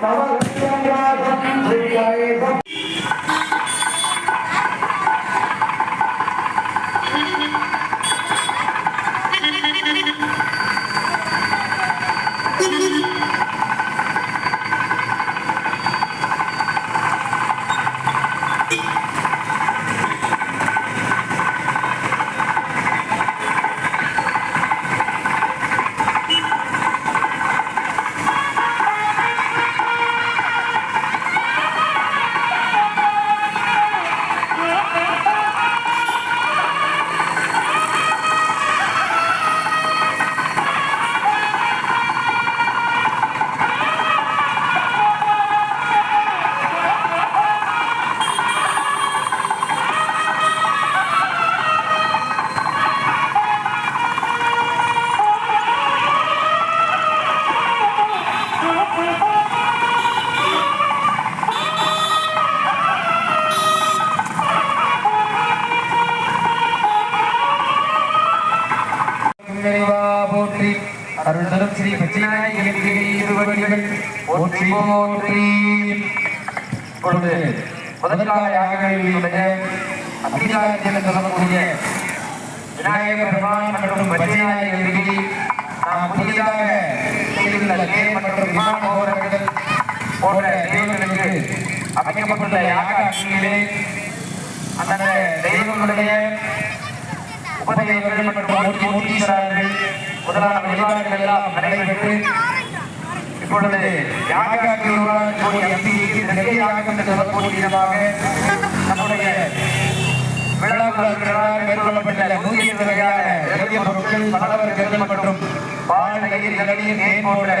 Thank you. நிறைவா போற்றி. அருள் தரும் ஸ்ரீ பச்சைநாயகி போற்றி போற்றி. இப்பொழுது முதற்கால யாகங்களுடைய அதிகாரத்தில் சொல்லக்கூடிய விநாயகர் பெருமான் மற்றும் பச்சைநாயகி நாம் புதிதாக மற்றும் விமான போராட்டங்கள் போன்ற தெய்வங்களுக்கு அமைக்கப்பட்டுள்ள யாக தெய்வங்களுடைய உபதேவர்கள் மற்றும் மூர்த்தி மூர்த்தீஸ்வரர்கள் முதலான வழிபாடுகள் எல்லாம் நடைபெற்று இப்பொழுது யாகாக்கியுடன் கூடிய அம்பிகைக்கு நெல்லை யாகம் என்று நம்முடைய மேற்கொள்ளப்பட்ட வகையான பொருட்கள் பலவர்கள் மற்றும் பால் போன்ற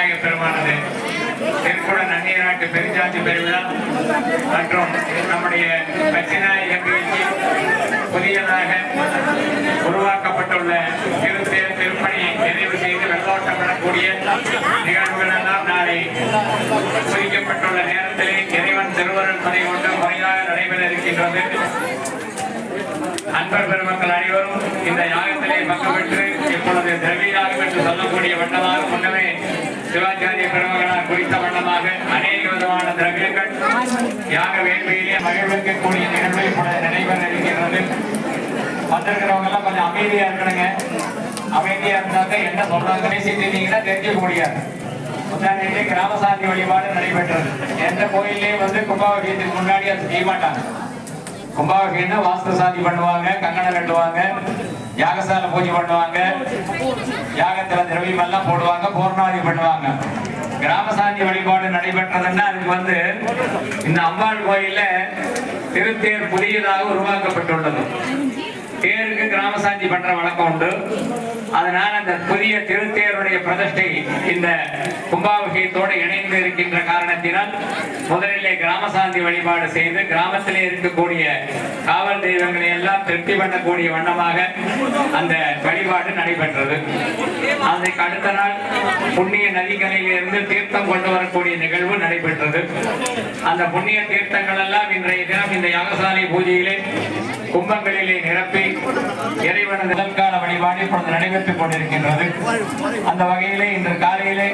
திருக்குட நன்னிய நாட்டு பெருஞ்சாதி பெருவிழா மற்றும் நம்முடைய பச்சைநாயகி புதியதாக உருவாக்கப்பட்டுள்ள திருத்தேர் திருப்பணியை நிறைவு செய்து வெள்ளோட்டம் நிகழ்வுகள் எல்லாம் நாளை குறிக்கப்பட்டுள்ள நேரத்திலே இறைவன் திருவருள் துணை கொண்டு முறையாக நடைபெற இருக்கின்றது. அன்பர் பெருமக்கள் அனைவரும் இந்த யாகத்திலே பங்கு பெற்று இப்பொழுது திரவியாக என்று சொல்லக்கூடிய வண்ணமாக முன்னமே சிவாச்சாரிய பெருமகளால் குறித்த வண்ணமாக அநேக விதமான திரவியங்கள் யாக வேள்வியிலே மகிழ்விக்கக்கூடிய நிகழ்வு இப்பொழுது நடைபெற இருக்கிறது. வந்திருக்கிறவங்க எல்லாம் கொஞ்சம் அமைதியா இருக்கணுங்க. அமைதியா இருந்தாக்க என்ன சொல்றாங்க? பேசிட்டு தெரிஞ்சுக்க முடியாது முந்தானே கிராம சாந்தி வழிபாடு நடைபெற்றது. எந்த கோயிலையும் வந்து கும்பாபிஷேகத்துக்கு முன்னாடி அது செய்ய மாட்டாங்க. கும்பாபிஷேகம்னா வாஸ்து சாந்தி பண்ணுவாங்க கங்கணம் கட்டுவாங்க. யாகசால பூஜை பண்ணுவாங்க. யாகத்துல திரவியம் எல்லாம் போடுவாங்க பூர்ணாதி பண்ணுவாங்க. கிராமசாந்தி வழிபாடு நடைபெற்றதுன்னா அதுக்கு வந்து இந்த அம்பாள் கோயில்ல திருத்தேர் புதியதாக உருவாக்கப்பட்டுள்ளது. தேருக்கு கிராம சாந்தி பண்ற வழக்கம் உண்டு. அதனால் அந்த புதிய திருத்தேருடைய பிரதிஷ்டை இந்த கும்பாபிஷேகத்தோடு இணைந்து இருக்கின்ற காரணத்தினால் முதலிலே கிராம சாந்தி வழிபாடு செய்து கிராமத்திலே இருக்கக்கூடிய காவல் தெய்வங்களை எல்லாம் திருப்தி பண்ணக்கூடிய வண்ணமாக அந்த வழிபாடு நடைபெற்றது. அதற்கு அடுத்த நாள் புண்ணிய நதிக்கரையிலிருந்து தீர்த்தம் கொண்டு வரக்கூடிய நிகழ்வு நடைபெற்றது. அந்த புண்ணிய தீர்த்தங்கள் எல்லாம் இன்றைய தினம் இந்த யாகசாலை பூஜையிலே கும்பங்களிலே நிரப்பி இறைவனது இதற்கான வழிபாடு இப்பொழுது நடைபெற்றுக் கொண்டிருக்கின்றது. அந்த வகையிலே இன்று காலையிலே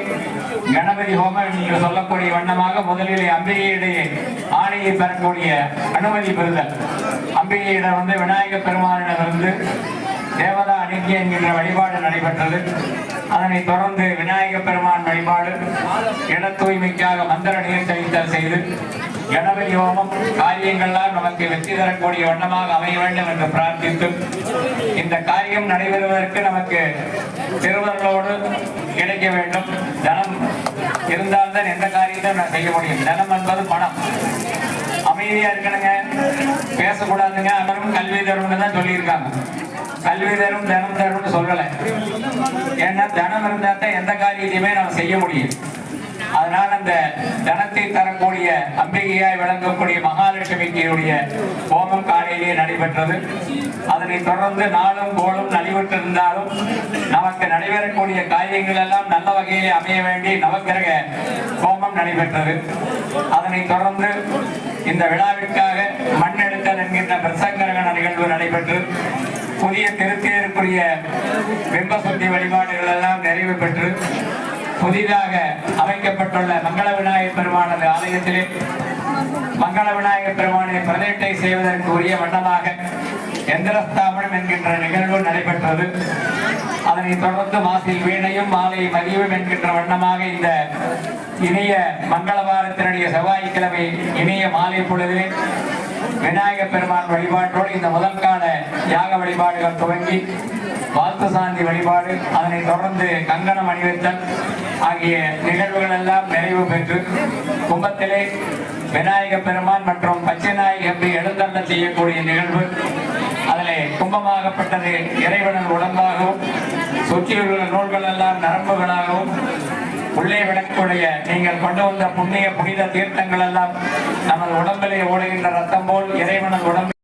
கணபதி ஹோமம் என்று சொல்லக்கூடிய வண்ணமாக முதலிலே அம்பிகையிடையே ஆணையை பெறக்கூடிய அனுமதி பெறுதல். அம்பிகையிடம் வந்து விநாயக பெருமானிடமிருந்து தேவதா அணிக்கி என்கின்ற வழிபாடு நடைபெற்றது. அதனைத் தொடர்ந்து விநாயக பெருமான் வழிபாடு இட தூய்மைக்காக மந்திர நீர் தெளித்தல் செய்து கணபதி ஹோமம் காரியங்கள்லாம் நமக்கு வெற்றி தரக்கூடிய வண்ணமாக அமைய வேண்டும் என்று பிரார்த்தித்தும் இந்த காரியம் நடைபெறுவதற்கு நமக்கு திருவர்களோடு கிடைக்க வேண்டும். தனம் இருந்தால்தான் எந்த காரியத்தை நான் செய்ய முடியும். தனம் என்பது பணம். அமைதியா இருக்கணுங்க. பேசக்கூடாதுங்க. அவரும் கல்வி தரும்னு தான் சொல்லியிருக்காங்க. கல்வி தரும் தனம் தரும்னு சொல்லலை. ஏன்னா தனம் இருந்தால் தான் எந்த காரியத்தையுமே நம்ம செய்ய முடியும். அதனால் அந்த தனத்தை தரக்கூடிய அம்பிகையாய் விளங்கக்கூடிய மகாலட்சுமிக்கு ஹோமம் காலையிலேயே நடைபெற்றது. அதனைத் தொடர்ந்து நாளும் கோளும் நலிவுற்றிருந்தாலும் நமக்கு நடைபெறக்கூடிய காரியங்கள் எல்லாம் நல்ல வகையிலே அமைய வேண்டி நவக்கிரக ஹோமம் நடைபெற்றது. அதனைத் தொடர்ந்து இந்த விழாவிற்காக மண்ணெடுத்தல் என்கின்ற பிரசங்கரகண நிகழ்வு நடைபெற்று புதிய திருத்தேருக்குரிய பிம்ப சுத்தி வழிபாடுகள் எல்லாம் நிறைவு பெற்று புதிதாக அமைக்கப்பட்டுள்ள மங்கள விநாயகர் பெருமானது ஆலயத்திலே. மங்கள விநாயகர் பெருமானை பிரதிட்டை செய்வதற்கு உரிய வண்ணமாக எந்திரஸ்தாபனம் என்கின்ற நிகழ்வு நடைபெற்றது. அதனைத் தொடர்ந்து மாசில் வீணையும் மாலை மதியும் என்கின்ற வண்ணமாக இந்த இனிய மங்களவாரத்தினுடைய செவ்வாய்க்கிழமை இனிய மாலை பொழுதிலே விநாயகப் பெருமான் வழிபாட்டோடு இந்த முதல் கால யாக வழிபாடுகள் துவங்கி வாழ்த்து சாந்தி வழிபாடு. அதனைத் தொடர்ந்து கங்கணம் அணிவித்தல் ஆகிய நிகழ்வுகள் எல்லாம் நிறைவு பெற்று கும்பத்திலே விநாயக பெருமான் மற்றும் பச்சைநாயகி அம்பி எழுந்தள்ள செய்யக்கூடிய நிகழ்வு. அதிலே கும்பமாகப்பட்டது இறைவனன் உடம்பாகவும் சுற்றியுள்ள நூல்கள் எல்லாம் நரம்புகளாகவும் உள்ளே விடக்கூடிய நீங்கள் கொண்டு வந்த புண்ணிய புனித தீர்த்தங்கள் எல்லாம் நமது உடம்பிலே ஓடுகின்ற ரத்தம் போல் இறைவனன் உடம்பு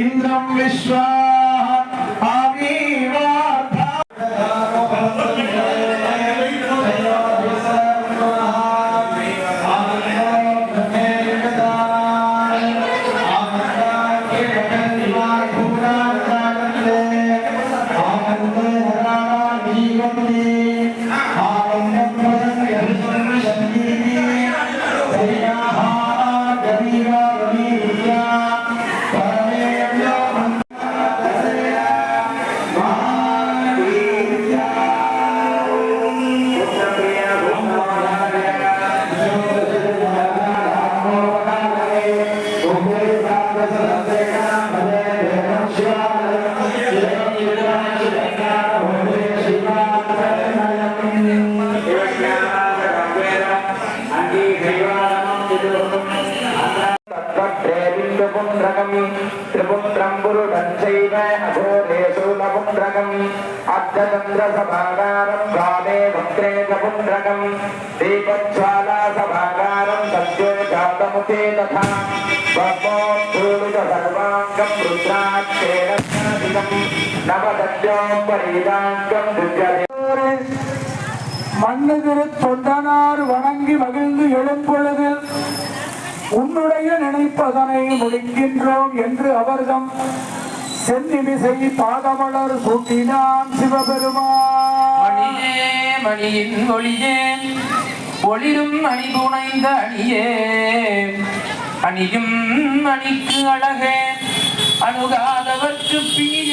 ఇంద్రం విశ్వా नपुण्ड्रकम् अर्धचन्द्रसभागारम् भावे भद्रे च पुण्ड्रकम् दीपज्वालासभागारम् सत्ये जातमुखे तथा ब्रह्मोत्थूलित सर्वाङ्गम् रुद्राक्षेण नवदत्योपरीदाङ्गम् दुर्जले மண்ணுதிரு தொண்டனார் வணங்கி மகிழ்ந்து எழும்பொழுதில் உன்னுடைய நினைப்பதனை முடிக்கின்றோம் என்று அவர்தம் சென்னிமிசை பாதமலர் சூட்டினான் சிவபெருமான். மணியே மணியின் ஒளியே ஒளிரும் அணி துணைந்த அணியே. அணியும் அணிக்கு அழகே அணுகாதவர்க்கு பிய